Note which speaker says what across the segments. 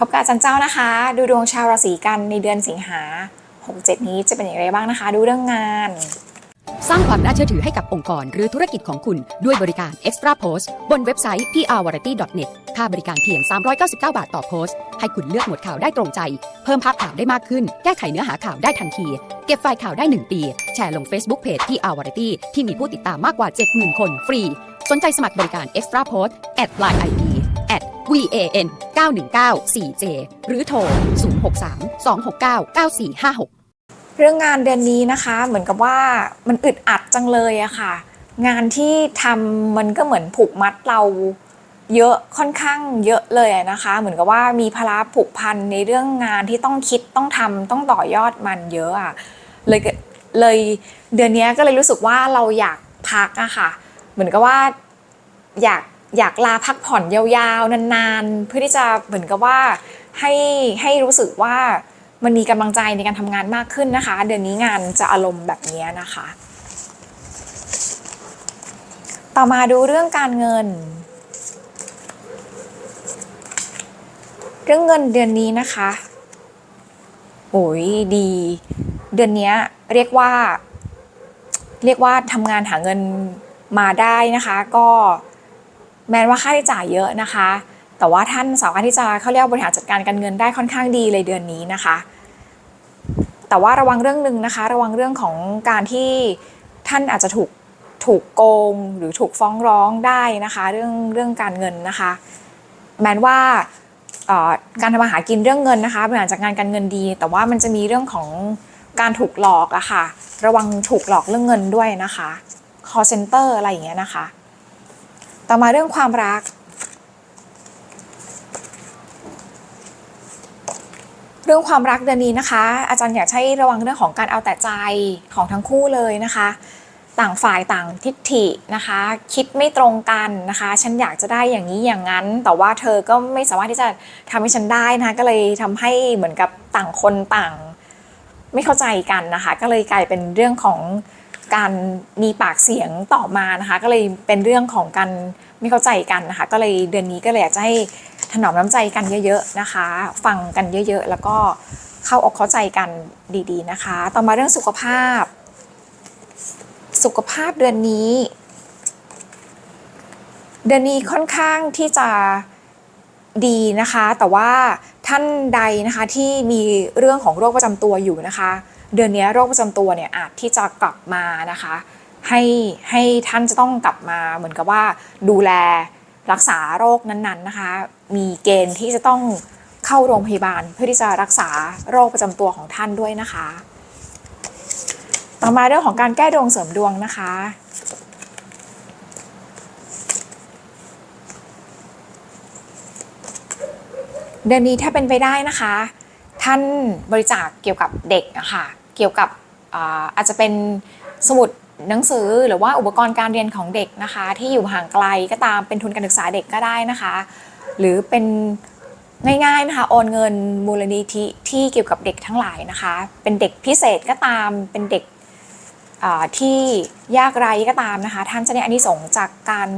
Speaker 1: พบกับอาจารย์เจ้านะคะ ดูดวงชาวราศีกันในเดือนสิงหา 67 นี้จะเป็นอย่างไรบ้างนะคะ ดูเรื่องงาน
Speaker 2: สร้างความน่าเชื่อถือให้กับองค์กรหรือธุรกิจของคุณด้วยบริการ Extra Post บนเว็บไซต์ prvariety.net ค่าบริการเพียง 399 บาทต่อโพสต์ ให้คุณเลือกหมวดข่าวได้ตรงใจ เพิ่มภาพข่าวได้มากขึ้น แก้ไขเนื้อหาข่าวได้ทันที เก็บไฟล์ข่าวได้ 1 ปี แชร์ลง Facebook Page PR Variety ที่มีผู้ติดตามมากกว่า 70,000 คนฟรี สนใจสมัครบริการ Extra Post at line ID van 919 4j หรือโทร 063 269 9456
Speaker 1: เรื่องงานเดือนนี้นะคะ เหมือนกับว่ามันอึดอัดจังเลยอะค่ะ งานที่ทำมันก็เหมือนผูกมัดเราเยอะค่อนข้างเยอะเลยนะคะ เหมือนกับว่ามีภาระผูกพันในเรื่องงานที่ต้องคิดต้องทำต้องต่อยอดมันเยอะอะเลยเลยเดือนนี้ก็เลยรู้สึกว่าเราอยากพักอะค่ะ เหมือนกับว่าอยาก อยากลาพักผ่อนยาวๆ นานๆ เพื่อที่จะเหมือนกับว่าให้ให้รู้สึกว่ามันมีกำลังใจในการทำงานมากขึ้นนะคะ เดือนนี้งานจะอารมณ์แบบนี้นะคะ ต่อมาดูเรื่องการเงิน เรื่องเงินเดือนนี้นะคะโอ้ยดี เดือนนี้เรียกว่า เรียกว่าทำงานหาเงินมาได้นะคะ ก็ แม้ว่าค่าใช้จ่ายเยอะนะคะ แต่ว่าท่านสามารถที่จะเขาเรียกบริหารจัดการการเงินได้ค่อนข้างดีเลยเดือนนี้นะคะ แต่ว่าระวังเรื่องหนึ่งนะคะ ระวังเรื่องของการที่ท่านอาจจะถูกถูกโกงหรือถูกฟ้องร้องได้นะคะ เรื่องเรื่องการเงินนะคะ แม้ว่าการทำมาหากินเรื่องเงินนะคะบริหารจัดการการเงินดี แต่ว่ามันจะมีเรื่องของการถูกหลอกอะค่ะ ระวังถูกหลอกเรื่องเงินด้วยนะคะ call center อะไรอย่างเงี้ยนะคะ ต่อมาเรื่องความรัก เรื่องความรักเดือนนี้นะคะ อาจารย์อยากให้ระวังเรื่องของการเอาแต่ใจของทั้งคู่เลยนะคะ ต่างฝ่ายต่างทิฏฐินะคะ คิดไม่ตรงกันนะคะ ฉันอยากจะได้อย่างนี้อย่างนั้น แต่ว่าเธอก็ไม่สามารถที่จะทำให้ฉันได้นะคะก็เลยทำให้เหมือนกับต่างคนต่าง ไม่เข้าใจกันนะคะ ก็เลยกลายเป็นเรื่องของ การมีปากเสียงต่อมานะคะ ก็เลยเป็นเรื่องของการไม่เข้าใจกันนะคะ ก็เลยเดือนนี้ก็เลยอยากจะให้ถนอมน้ำใจกันเยอะ ๆนะคะ ฟังกันเยอะๆ แล้วก็เข้าอกเข้าใจกันดีๆนะคะ ต่อมาเรื่องสุขภาพ สุขภาพเดือนนี้ เดือนนี้ค่อนข้างที่จะดีนะคะ แต่ว่าท่านใดนะคะที่มีเรื่องของโรคประจำตัวอยู่นะคะ เดือนนี้โรคประจำตัวเนี่ยอาจที่จะกลับมานะคะให้ให้ท่านจะต้องกลับมาเหมือนกับว่าดูแลรักษาโรคนั้นๆนะคะ มีเกณฑ์ที่จะต้องเข้าโรงพยาบาลเพื่อที่จะรักษาโรคประจำตัวของท่านด้วยนะคะ ต่อมาเรื่องของการแก้ดวงเสริมดวงนะคะเดือนนี้ถ้าเป็นไปได้นะคะ ท่านบริจาคเกี่ยวกับเด็กอะคะ กี่ยวกับอาจจะเป็นสมุดหนังสือหรือว่าอุปกรณ์การเรียนของเด็กนะคะ ที่อยู่ห่างไกลก็ตามเป็นทุนการศึกษาเด็กก็ได้นะคะ หรือเป็นง่ายๆนะคะโอนเงินมูลนิธิที่เกี่ยวกับเด็กทั้งหลายนะคะ เป็นเด็กพิเศษก็ตามเป็นเด็กที่ยากไร้ก็ตามนะคะ ท่านจะได้อานิสงส์จากการ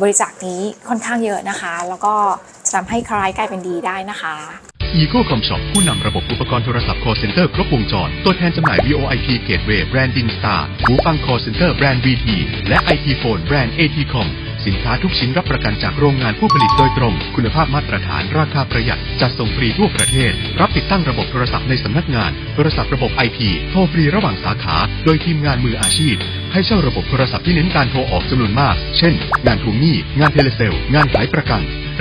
Speaker 1: บริจาคนี้ค่อนข้างเยอะนะคะ แล้วก็จะทำให้คลายกลายเป็นดีได้นะคะ
Speaker 3: Eco Com Shop ผู้นำระบบอุปกรณ์โทรศัพท์ call center ครบวงจร ตัวแทนจำหน่าย VoIP Gateway แบรนด์ Dinstar หูฟัง call center แบรนด์ VT และ IT Phone แบรนด์ ATCom สินค้าทุกชิ้นรับประกันจากโรงงานผู้ผลิตโดยตรง คุณภาพมาตรฐานราคาประหยัด จัดส่งฟรีทั่วประเทศ รับติดตั้งระบบโทรศัพท์ในสำนักงาน โทรศัพท์ระบบ IP โทรฟรีระหว่างสาขา โดยทีมงานมืออาชีพ ให้เช่าระบบโทรศัพท์ที่เน้นการโทรออกจำนวนมาก เช่น งานทวงหนี้ งานเทเลเซล งานขายประกัน